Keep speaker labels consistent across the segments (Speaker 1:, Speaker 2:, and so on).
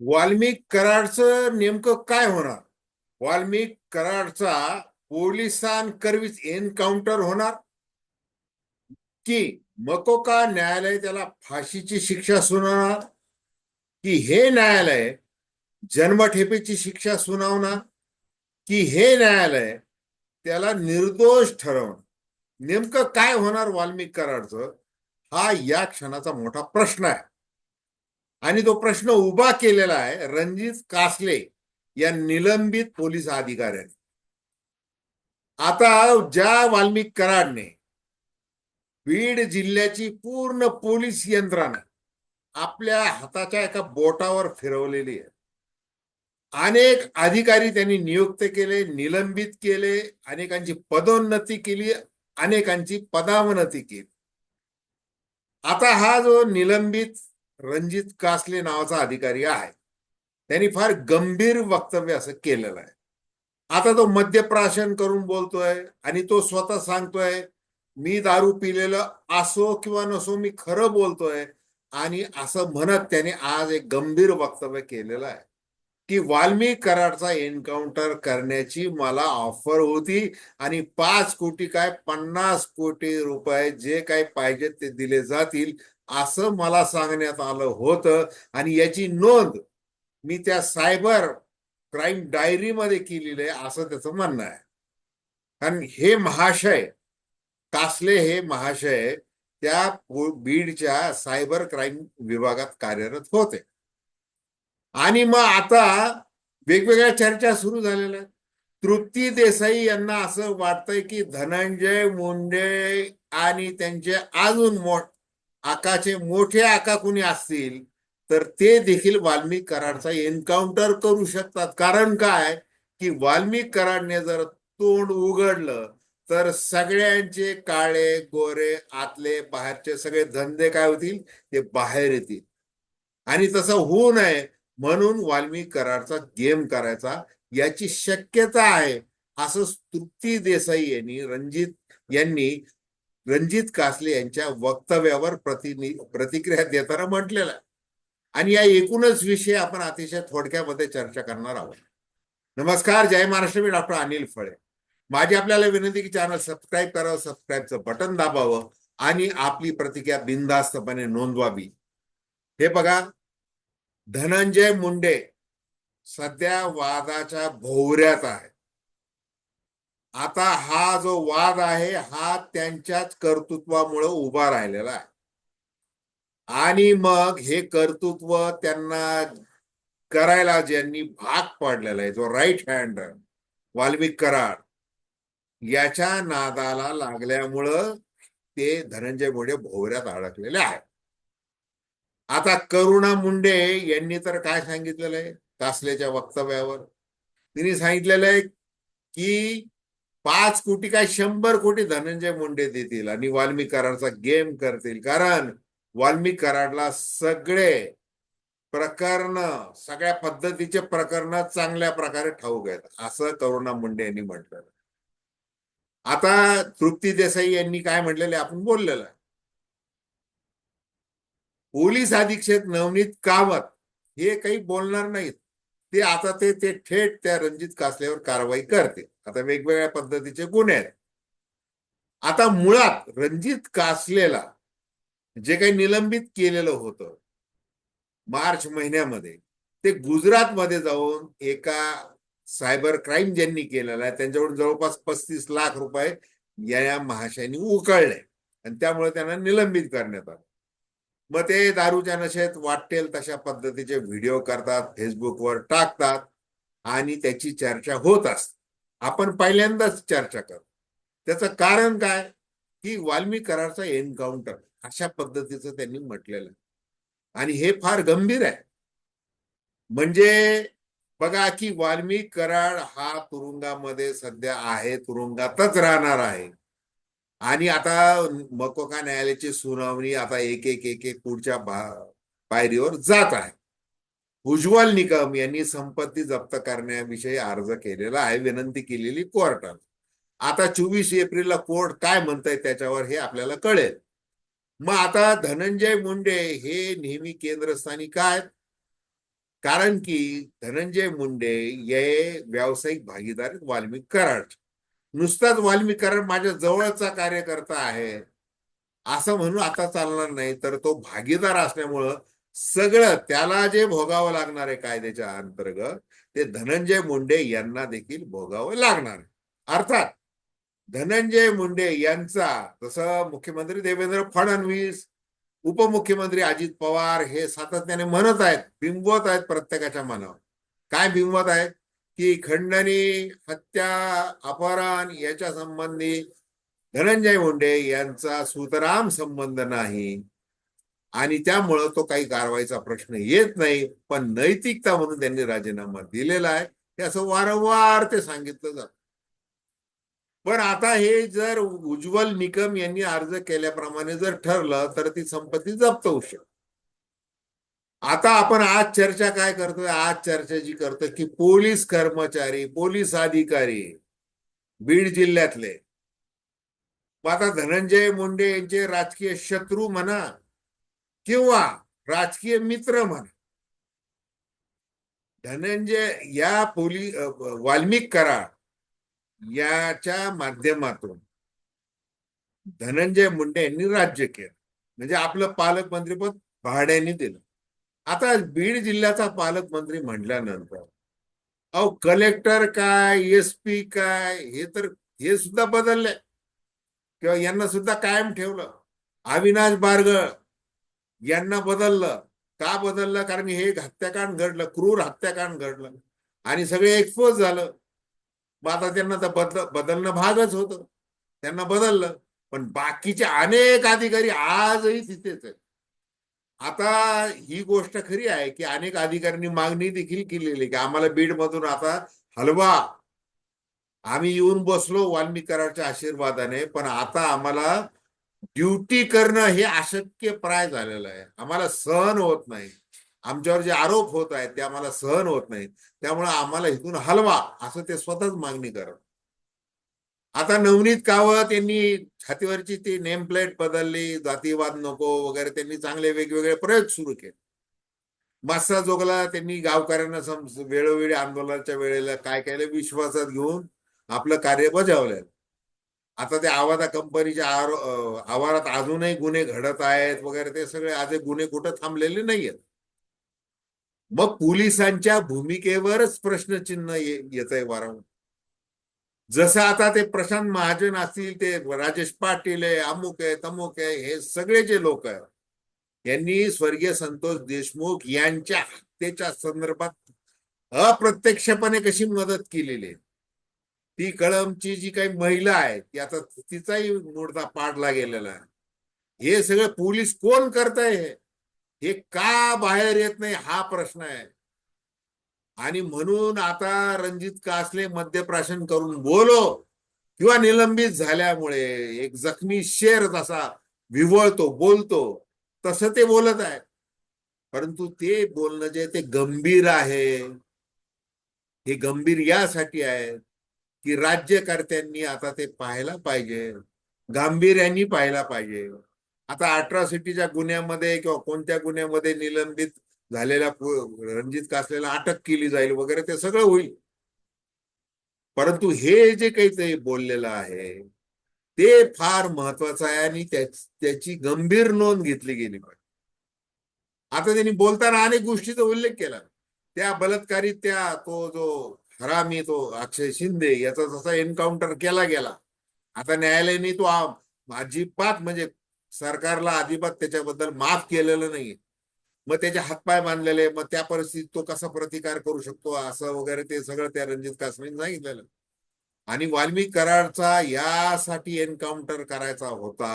Speaker 1: वाल्मिक कराडचं नेमकं काय होणार? वाल्मिक कराडचा पोलिसांकरवीच एन्काउंटर होणार? की मकोका न्यायालय त्याला फाशीची शिक्षा सुनावणार? की हे न्यायालय जन्मठेपेची शिक्षा सुनावणार? की हे न्यायालय त्याला निर्दोष ठरवणार? नेमकं काय होणार वाल्मिक कराडचं? हा या क्षणाचा मोठा प्रश्न आहे. आणि तो प्रश्न उभा केलेला आहे रणजित कासले या निलंबित पोलीस अधिकाऱ्याने. आता ज्या वाल्मिक कराडने बीड जिल्ह्याची पूर्ण पोलीस यंत्रणा आपल्या हाताच्या एका बोटावर फिरवलेली आहे. अनेक अधिकारी त्यांनी नियुक्त केले निलंबित केले अनेकांची पदोन्नती केली अनेकांची पदावनती केली. आता हा जो निलंबित रणजित कासले नावाचा अधिकारी आहे. त्यांनी फार गंभीर वक्तव्य असं केलेलं आहे. आता तो मद्यप्राशन करून बोलतोय आणि तो स्वतः सांगतोय मी दारू पिलेलं असो किंवा नसो मी खरं बोलतोय. आणि असं म्हणत त्याने आज एक गंभीर वक्तव्य केलेलं आहे. की वाल्मिक कराडचा एन्काउंटर करण्याची मला ऑफर होती आणि पाच कोटी काय पन्नास कोटी रुपये जे काही पाहिजे ते दिले जातील असं मला सांगण्यात आलं होतं. आणि याची नोंद मी त्या सायबर क्राईम डायरीमध्ये केलेली आहे असं त्याचं म्हणणं आहे. कारण हे महाशय कासले हे महाशय त्या बीडच्या सायबर क्राईम विभागात कार्यरत होते. आणि मग आता वेगवेगळ्या चर्चा सुरू झालेल्या आहेत. तृप्ती देसाई यांना असं वाटतंय की धनंजय मुंडे आणि त्यांचे अजून मोठ आकाचे मोठे आका कुणी असतील तर ते देखील वाल्मिक कराडचा एन्काउंटर करू शकतात. कारण काय? की वाल्मिक कराडने जर तोंड उघडलं तर सगळ्यांचे काळे गोरे आतले बाहेरचे सगळे धंदे काय होतील? ते बाहेर येतील. आणि तसं होऊ नये म्हणून वाल्मिक कराडचा गेम करायचा याची शक्यता आहे. असं तृप्ती देसाई यांनी रणजित यांनी रणजित कासले यांच्या वक्तव्यावर प्रतिनि प्रतिक्रिया देताना म्हटलेला आणि या एकूणच विषय आपण अतिशय थोडक्यामध्ये चर्चा करणार आहोत. नमस्कार जय महाराष्ट्र. मी डॉक्टर अनिल फळे. माझी आपल्याला विनंती की चॅनल सबस्क्राईब करावं सबस्क्राईबचं बटन दाबावं आणि आपली प्रतिक्रिया बिनधास्तपणे नोंदवावी. हे बघा धनंजय मुंडे सध्या वादाच्या भोवऱ्यात आहे आता हा जो वाद आहे हा त्यांच्याच कर्तृत्वामुळे उभा राहिलेला आहे. आणि मग हे कर्तृत्व त्यांना करायला ज्यांनी भाग पाडलेला आहे जो राईट हँड वाल्मिक कराड याच्या नादाला लागल्यामुळं ते धनंजय मुंडे भोवऱ्यात अडकलेले आहेत. आता करुणा मुंडे यांनी तर काय सांगितलेलं आहे? तासलेच्या वक्तव्यावर. तिने सांगितलेलं आहे की पाच कोटी काय शंभर कोटी धनंजय मुंडे देतील आणि वाल्मिक कराडचा गेम करतील. कारण वाल्मिक कराडला सगळे प्रकरण सगळ्या पद्धतीचे प्रकरण चांगल्या प्रकारे ठाऊक आहेत. असं करुणा मुंडे यांनी म्हटलं आता तृप्ती देसाई यांनी काय म्हटलेलं आपण बोललेलं पोलीस अधीक्षक नवनीत कामत हे काही बोलणार नाहीत. ते आता ते ते थेट त्या रणजित कासल्यावर कारवाई करते आता वेगवेगळ्या पद्धतीचे गुन्हे आहेत. आता मुळात रणजित कासलेला जे काही निलंबित केलेलं होतं मार्च महिन्यामध्ये ते गुजरातमध्ये जाऊन एका सायबर क्राईम ज्यांनी केलेला आहे त्यांच्याकडून जवळपास पस्तीस लाख रुपये या महाशयानी उकळले आणि त्यामुळे त्यांना निलंबित करण्यात आलं. मग ते दारूच्या नशेत वाटेल तशा पद्धतीचे व्हिडिओ करतात फेसबुकवर टाकतात आणि त्याची चर्चा होत असते. आपण पहिल्यांदाच चर्चा करू. त्याचं कारण काय? की वाल्मिक करारचा एन्काउंटर अशा पद्धतीचं त्यांनी म्हटलेलं आणि हे फार गंभीर आहे. म्हणजे बघा की वाल्मिक कराड हा तुरुंगामध्ये सध्या आहे तुरुंगातच राहणार आहे. आणि आता मकोका न्यायालयाची सुनावणी आता एक एक एक एक पुढच्या पायरीवर जात आहे. उज्ज्वल निकम यांनी संपत्ती जप्त करण्याविषयी अर्ज केलेला आहे विनंती केलेली कोर्टात आता चोवीस एप्रिलला कोर्ट काय म्हणताय त्याच्यावर हे आपल्याला कळेल. मग आता धनंजय मुंडे हे नेहमी केंद्रस्थानी काय कारण की धनंजय मुंडे हे व्यावसायिक भागीदार वाल्मिक कराड. नुसताच वाल्मिक कराड माझ्या जवळचा कार्यकर्ता आहे. असं म्हणून आता चालणार नाही तर तो भागीदार असल्यामुळं सगळं त्याला जे भोगावं लागणार आहे कायद्याच्या अंतर्गत ते धनंजय मुंडे यांना देखील भोगावं लागणार अर्थात धनंजय मुंडे यांचा जसं मुख्यमंत्री देवेंद्र फडणवीस उपमुख्यमंत्री अजित पवार हे सातत्याने म्हणत आहेत बिंबवत आहेत प्रत्येकाच्या मनावर. काय बिंबवत आहेत? की खंडणी हत्या अपहरण याच्या संबंधी धनंजय मुंडे यांचा सुतराम संबंध नाही. आणि त्यामुळं तो काही कारवाईचा प्रश्न येत नाही पण नैतिकता म्हणून त्यांनी राजीनामा दिलेला आहे हे असं वारंवार ते सांगितलं जात. पण आता हे जर उज्ज्वल निकम यांनी अर्ज केल्याप्रमाणे जर ठरलं तर ती संपत्ती जप्त होऊ शकते. आता आपण आज चर्चा काय करतोय? आज चर्चा जी करतोय की पोलीस कर्मचारी पोलीस अधिकारी बीड जिल्ह्यातले. मग आता धनंजय मुंडे यांचे राजकीय शत्रू म्हणा किंवा राजकीय मित्र म्हणा. धनंजय या पोली वाल्मिक कराड याच्या माध्यमातून धनंजय मुंडे यांनी राज्य केलं. म्हणजे आपलं पालकमंत्रीपद भाड्याने दिलं. आता बीड जिल्ह्याचा पालकमंत्री म्हटल्यानंतर अहो कलेक्टर काय एस पी काय हे तर हे सुद्धा बदलले किंवा यांना सुद्धा कायम ठेवलं. अविनाश बारगळ यांना बदललं. का बदललं? कारण हे एक हत्याकांड घडलं क्रूर हत्याकांड घडलं. आणि सगळे एक्सपोज झालं. मग आता त्यांना तर बदल बदलणं भागच होतं. त्यांना बदललं. पण बाकीचे अनेक अधिकारी आजही तिथेच आहेत. आता ही गोष्ट खरी आहे की अनेक अधिकाऱ्यांनी मागणी देखील केलेली की आम्हाला बीडमधून आता हलवा. आम्ही येऊन बसलो वाल्मिक कराडच्या आशीर्वादाने पण आता आम्हाला ड्युटी करणं हे अशक्यप्राय झालेलं आहे. आम्हाला सहन होत नाही. आमच्यावर जे आरोप होत आहेत ते आम्हाला सहन होत नाही त्यामुळे आम्हाला इथून हलवा असं ते स्वतःच मागणी करत. आता नवनीत कावत यांनी छातीवरची ती नेम प्लेट बदलली जातीवाद नको वगैरे त्यांनी चांगले वेगवेगळे प्रयोग सुरू केले. मास्सा जोगला त्यांनी गावकऱ्यांना सम वेळोवेळी आंदोलनाच्या वेळेला काय केलं? विश्वासात घेऊन आपलं कार्य बजावलंय आता त्या आवाजा कंपनीच्या आवारात अजूनही गुन्हे घडत आहेत वगैरे ते सगळे आज गुन्हे कुठं थांबलेले नाहीयेत. मग पोलिसांच्या भूमिकेवरच प्रश्नचिन्ह येत आहे वारंवार जसं आता ते प्रशांत महाजन असतील ते राजेश पाटील आहे अमुक आहे तमुक आहे हे सगळे जे लोक आहेत यांनी स्वर्गीय संतोष देशमुख यांच्या हत्येच्या संदर्भात अप्रत्यक्षपणे कशी मदत केलेली आहे? ती कळमची जी काही महिला आहे ती आता तिचाही मोडता पाडला गेलेला आहे. हे सगळं पोलीस कोण करताय? हे हे का बाहेर येत नाही? हा प्रश्न आहे. आणि म्हणून आता रणजित कासले मद्यप्राशन करून बोलो किंवा निलंबित झाल्यामुळे एक जखमी शेर जसा विवळतो बोलतो तसं ते बोलत आहे. परंतु ते बोलणं जे ते गंभीर आहे. हे गंभीर यासाठी आहे. की राज्यकर्त्यांनी आता ते पाहायला पाहिजे. गांभीर्याने पाहायला पाहिजे. आता अट्रॉसिटीच्या गुन्ह्यामध्ये किंवा कोणत्या गुन्ह्यामध्ये निलंबित झालेल्या रणजित कासलेला अटक केली जाईल वगैरे ते सगळं होईल. परंतु हे जे काही ते बोललेलं आहे ते फार महत्वाचं आहे आणि त्याची गंभीर नोंद घेतली गेली पाहिजे. आता त्यांनी बोलताना अनेक गोष्टीचा उल्लेख केला. त्या बलात्कारी त्या तो जो हरामी तो अक्षय शिंदे याचा जसा एन्काउंटर केला गेला. आता न्यायालयाने तो अजिबात म्हणजे सरकारला अजिबात त्याच्याबद्दल माफ केलेलं नाहीये. मग त्याचे हातपाय बांधलेले मग त्या परिस्थितीत तो कसा प्रतिकार करू शकतो असं वगैरे ते सगळं त्या रणजित कासमीने सांगितलेलं. आणि वाल्मिक कराडचा यासाठी एन्काउंटर करायचा होता.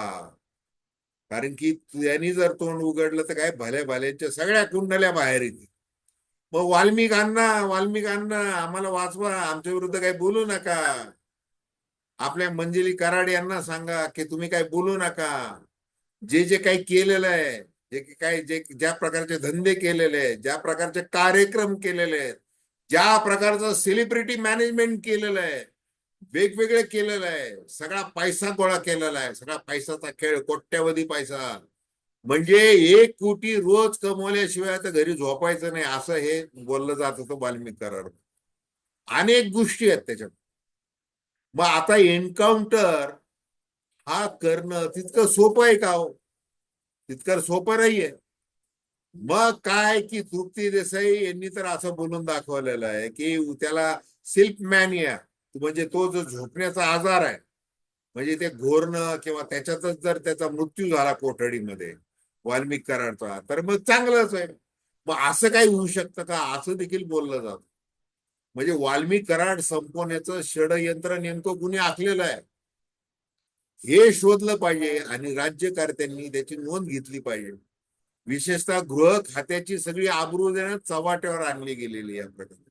Speaker 1: कारण की त्यांनी जर तोंड उघडलं तर काय भल्या भल्यांच्या सगळ्या कुंडल्या बाहेर येतील. मग वाल्मिकांना वाल्मिकांना आम्हाला वाचवा आमच्या विरुद्ध काही बोलू नका. आपल्या मंजिली कराड यांना सांगा की तुम्ही काही बोलू नका. जे जे काही केलेलं आहे जे काही जे ज्या प्रकारचे धंदे केलेले आहेत ज्या प्रकारचे कार्यक्रम केलेले आहेत ज्या प्रकारचं सेलिब्रिटी मॅनेजमेंट केलेलं आहे वेगवेगळे केलेलं आहे सगळा पैसा गोळा केलेला आहे सगळा पैशाचा खेळ कोट्यवधी पैसा. म्हणजे एक कोटी रोज कमवल्याशिवाय आता घरी झोपायचं नाही असं हे बोललं जात होतं वाल्मिक करार. अनेक गोष्टी आहेत त्याच्यात. मग आता एन्काउंटर हा करणं तितकं सोपं आहे का हो? तितकं सोपं नाहीये. मग काय की तृप्ती देसाई यांनी तर असं बोलून दाखवलेलं आहे की त्याला सिल्क मॅनिया म्हणजे तो जो झोपण्याचा आजार आहे म्हणजे ते घोरणं किंवा त्याच्यातच जर त्याचा मृत्यू झाला कोठडीमध्ये वाल्मिक कराडचा तर मग चांगलंच आहे. मग असं काही होऊ शकतं का? असं देखील बोललं जात. म्हणजे वाल्मिक कराड संपवण्याचं षडयंत्र नेमकं कुणी आखलेलं आहे? हे शोधलं पाहिजे आणि राज्यकर्त्यांनी त्याची नोंद घेतली पाहिजे. विशेषतः गृह खात्याची सगळी आबरू देण्यात चव्हाट्यावर आणली गेलेली या प्रकरणी.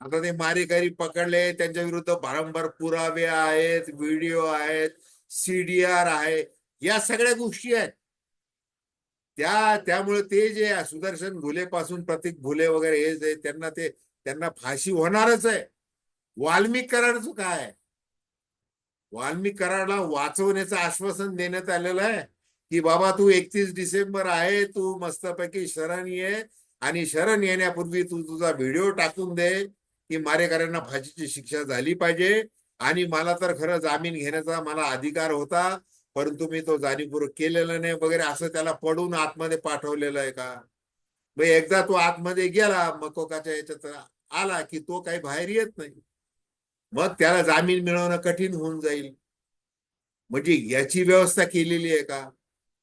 Speaker 1: आता ते मारेकरी पकडले त्यांच्या विरुद्ध भारंभार पुरावे आहेत व्हिडिओ आहेत सीडीआर आहे या सगळ्या गोष्टी आहेत. त्या त्यामुळे ते जे सुदर्शन घुले पासून प्रतीक भुले वगैरे हे जे त्यांना ते त्यांना फाशी होणारच आहे. वाल्मिक कराडचं काय वाल्मिक कराडला वाचवण्याचं आश्वासन देण्यात आलेलं आहे की बाबा तू एकतीस डिसेंबर आहे तू मस्तपैकी शरण ये आणि शरण येण्यापूर्वी तू तुझा व्हिडिओ टाकून दे की मारेकऱ्यांना फाशीची शिक्षा झाली पाहिजे. आणि मला तर खरं जामीन घेण्याचा मला अधिकार होता. परंतु मी तो जाणीवपूर्वक केलेला नाही वगैरे असं त्याला पडून आतमध्ये पाठवलेलं आहे का? मग एकदा तो आतमध्ये गेला मकोकाच्या याच्यात आला की तो काही बाहेर येत नाही. मग त्याला जामीन मिळवणं कठीण होऊन जाईल. म्हणजे याची व्यवस्था केलेली आहे का?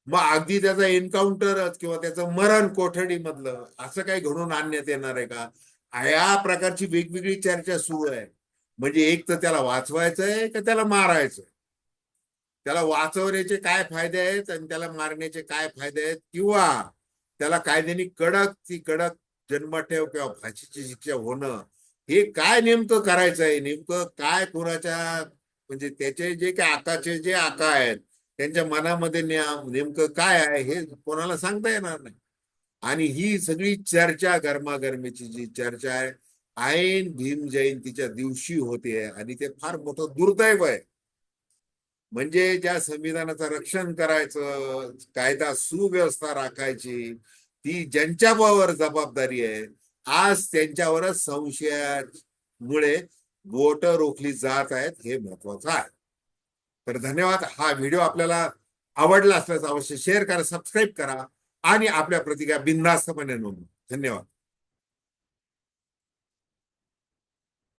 Speaker 1: मग अगदी त्याचा एन्काउंटरच किंवा त्याचं मरण कोठडीमधलं असं काही घडून आणण्यात येणार आहे का? या प्रकारची वेगवेगळी चर्चा सुरू आहे. म्हणजे एक तर त्याला वाचवायचंय का त्याला मारायचंय? त्याला वाचवण्याचे काय फायदे आहेत आणि त्याला मारण्याचे काय फायदे आहेत? किंवा त्याला कायद्याने कडक ती कडक जन्मठेव किंवा फाशीची शिक्षा होणं हे काय नेमकं करायचं आहे? नेमकं काय कोणाच्या म्हणजे त्याचे जे काय आकाचे जे आका आहेत त्यांच्या मनामध्ये नेमकं काय आहे हे कोणाला सांगता येणार नाही. आणि ही सगळी चर्चा गरमागरमीची जी चर्चा आहे ऐन भीम जयंतीच्या दिवशी होते आणि ते फार मोठं दुर्दैव आहे. म्हणजे ज्या संविधानाचं रक्षण करायचं कायदा सुव्यवस्था राखायची ती ज्यांच्यावर जबाबदारी आहे आज त्यांच्यावरच संशयामुळे बोट रोखली जात आहेत हे महत्वाचं आहे. तर धन्यवाद. हा व्हिडिओ आपल्याला आवडला असल्यास अवश्य शेअर करा सबस्क्राईब करा आणि आपल्या प्रतिक्रिया बिनधास्तपणे नोंदवा. धन्यवाद.